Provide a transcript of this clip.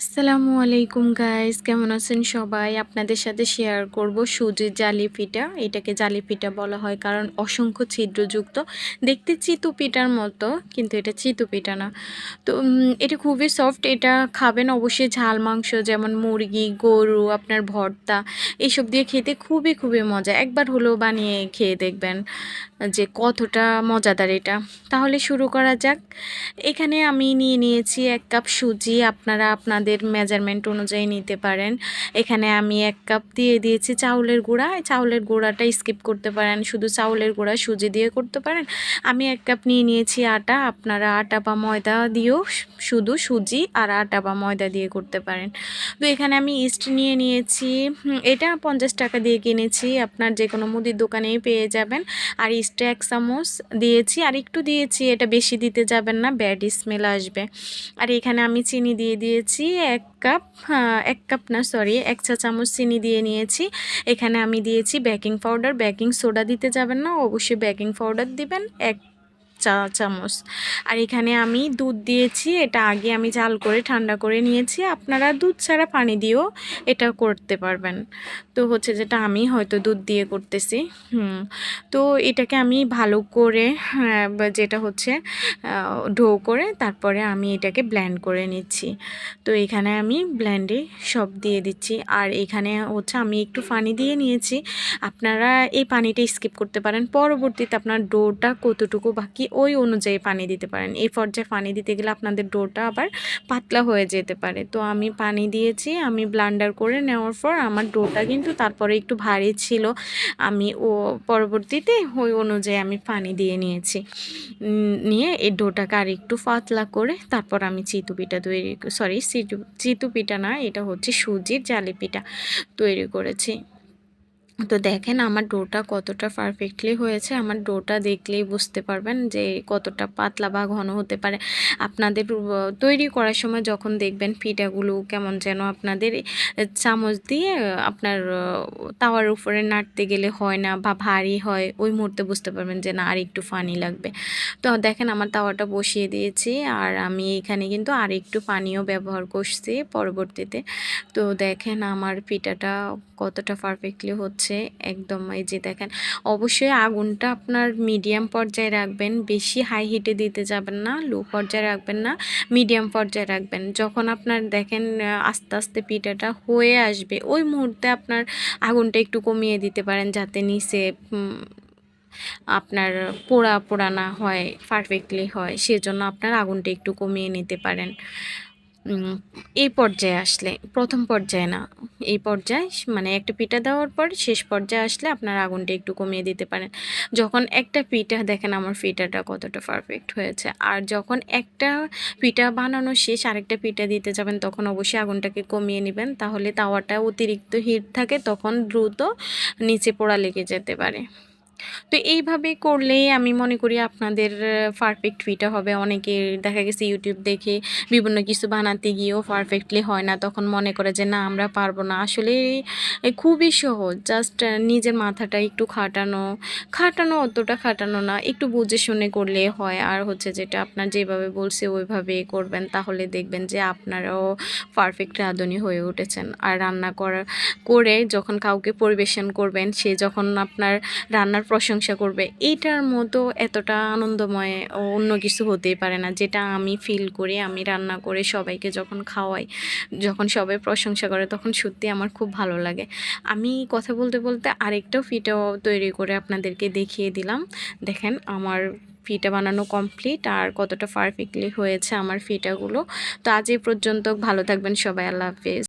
আসসালামু আলাইকুম গাইস কেমন আছেন সবাই? আপনাদের সাথে শেয়ার করব সুজির জালি পিঠা। এটাকে জালি পিঠা বলা হয়, কারণ অসংখ্য ছিদ্রযুক্ত। দেখতে চিতু পিঠার মতো, কিন্তু এটা চিতু পিঠা না। তো এটা খুবই সফট এটা খাবেন অবশ্যই ঝাল মাংস, যেমন মুরগি, গরু, আপনার ভর্তা এইসব দিয়ে খেতে খুবই খুবই মজা। একবার হলেও বানিয়ে খেয়ে দেখবেন। যে কতটা মজাদার এটা। তাহলে শুরু করা যাক। এখানে আমি নিয়ে নিয়েছি এক কাপ সুজি, আপনারা আপনাদের মেজারমেন্ট অনুযায়ী নিতে পারেন। এখানে আমি এক কাপ দিয়ে দিয়েছি চাউলের গুঁড়া। চাউলের গুঁড়াটা স্কিপ করতে পারেন, শুধু চাউলের গুঁড়া সুজি দিয়ে করতে পারেন। আমি এক কাপ নিয়ে নিয়েছি আটা, আপনারা আটা বা ময়দা দিয়েও শুধু সুজি আর আটা বা ময়দা দিয়ে করতে পারেন। তো এখানে আমি ইস্ট নিয়ে নিয়েছি, এটা পঞ্চাশ টাকা দিয়ে কিনেছি, আপনার যে কোনো মুদির দোকানেই পেয়ে যাবেন। আর এক চামচ দিয়েছি আর একটু দিয়েছি এটা বেশি দিতে যাবেন না ব্যাড স্মেল আসবে। আর এখানে আমি চিনি দিয়ে দিয়েছি এক কাপ হ্যাঁ, এক কাপ না সরি এক চা চামচ চিনি দিয়ে নিয়েছি। এখানে আমি দিয়েছি বেকিং পাউডার বেকিং সোডা দিতে যাবেন না অবশ্যই বেকিং পাউডার দিবেন এক চা চামচ। আর এখানে আমি দুধ দিয়েছি এটা আগে আমি জাল করে ঠান্ডা করে নিয়েছি। আপনারা দুধ ছাড়া পানি দিয়েও এটা করতে পারবেন। তো হচ্ছে যেটা আমি হয়তো দুধ দিয়ে করতেছি হুম। তো এটাকে আমি ভালো করে হ্যাঁ, যেটা হচ্ছে ঢো করে তারপরে আমি এটাকে ব্ল্যান্ড করে নিচ্ছি। তো এখানে আমি ব্ল্যান্ডে সব দিয়ে দিচ্ছি। আর এখানে হচ্ছে আমি একটু পানি দিয়ে নিয়েছি। আপনারা এই পানিটা স্কিপ করতে পারেন। পরবর্তীতে আপনার ডোটা কতটুকু বাকি ওই অনুযায়ী পানি দিতে পারেন। এই পর্যায়ে পানি দিতে গেলে আপনাদের ডোটা আবার পাতলা হয়ে যেতে পারে। তো আমি পানি দিয়েছি, আমি ব্লান্ডার করে নেওয়ার পর আমার ডোটা কিন্তু তারপরে একটু ভারী ছিল। আমি ও পরবর্তীতে ওই অনুযায়ী আমি পানি দিয়ে নিয়েছি। নিয়ে এই ডোটাকে আর একটু পাতলা করে তারপর আমি চিতু পিঠা তৈরি সরি চিতু চিতু পিঠা না, এটা হচ্ছে সুজির জালি পিঠা তৈরি করেছি। তো দেখেন আমার ডোটা কতটা পারফেক্টলি হয়েছে। আমার ডোটা দেখলেই বুঝতে পারবেন যে কতটা পাতলা বা ঘন হতে পারে। আপনাদের তৈরি করার সময় যখন দেখবেন পিঠাগুলো কেমন যেন আপনাদের চামচ দিয়ে আপনার তাওয়ার উপরে নাড়তে গেলে হয় না বা ভারী হয়, ওই মুহূর্তে বুঝতে পারবেন যে না, আর একটু ফানি লাগবে। তো দেখেন আমার তাওয়াটা বসিয়ে দিয়েছি আর আমি এখানে কিন্তু আর একটু পানিও ব্যবহার করছি পরবর্তীতে। তো দেখেন আমার পিঠাটা কতটা পারফেক্টলি হচ্ছে। একদম, এই যে দেখেন, অবশ্যই আগুনটা আপনার মিডিয়াম পর্যায়ে রাখবেন, বেশি হাই হিটে দিতে যাবেন না লো পর্যায়ে রাখবেন না মিডিয়াম পর্যায়ে রাখবেন। যখন আপনার দেখেন আস্তে আস্তে পিঠাটা হয়ে আসবে, ওই মুহূর্তে আপনার আগুনটা একটু কমিয়ে দিতে পারেন যাতে নিচে আপনার পোড়া পোড়া না হয় পারফেক্টলি হয়, সেজন্য আপনার আগুনটা একটু কমিয়ে নিতে পারেন। এই পর্যায়ে আসলে, প্রথম পর্যায়ে না, এই পর্যায়ে মানে একটা পিঠা দেওয়ার পর শেষ পর্যায়ে আসলে আপনার আগুনটা একটু কমিয়ে দিতে পারেন। যখন একটা পিঠা দেখেন আমার পিঠাটা কতটা পারফেক্ট হয়েছে, আর যখন একটা পিঠা বানানো শেষ আরেকটা পিঠা দিতে যাবেন, তখন অবশ্যই আগুনটাকে কমিয়ে নেবেন, তাহলে তাওয়াটা অতিরিক্ত হিট থাকে, তখন দ্রুত নিচে পোড়া লেগে যেতে পারে। তো এইভাবে করলেই আমি মনে করি আপনাদের পারফেক্ট ফিটা হবে। অনেকে দেখা গেছে ইউটিউব দেখে বিভিন্ন কিছু বানাতে গিয়েও পারফেক্টলি হয় না। তখন মনে করে যে, না, আমরা পারব না। আসলে খুবই সহজ। জাস্ট নিজের মাথাটা একটু খাটানো। খাটানো অতটা খাটানো না। একটু বুঝে শুনে করলে হয়। আর হচ্ছে যেটা আপনার যেভাবে বলছে, ওইভাবে করবেন। তাহলে দেখবেন যে, আপনারাও পারফেক্ট রাঁধুনি হয়ে উঠেছেন। আর রান্না করা, করে যখন কাউকে পরিবেশন করবেন, সে যখন আপনার রান্নার প্রশংসা করবে। এইটার মতো এতটা আনন্দময় অন্য কিছু হতেই পারে না, যেটা আমি ফিল করি, আমি রান্না করে সবাইকে যখন খাওয়াই, যখন সবাই প্রশংসা করে, তখন সত্যি আমার খুব ভালো লাগে। আমি কথা বলতে বলতে আরেকটাও ফিটাও তৈরি করে আপনাদেরকে দেখিয়ে দিলাম। দেখেন আমার ফিটা বানানো কমপ্লিট আর কতটা পারফেক্টলি হয়েছে আমার ফিটাগুলো তো আজ এই পর্যন্ত ভালো থাকবেন সবাই, আল্লাহ হাফেজ।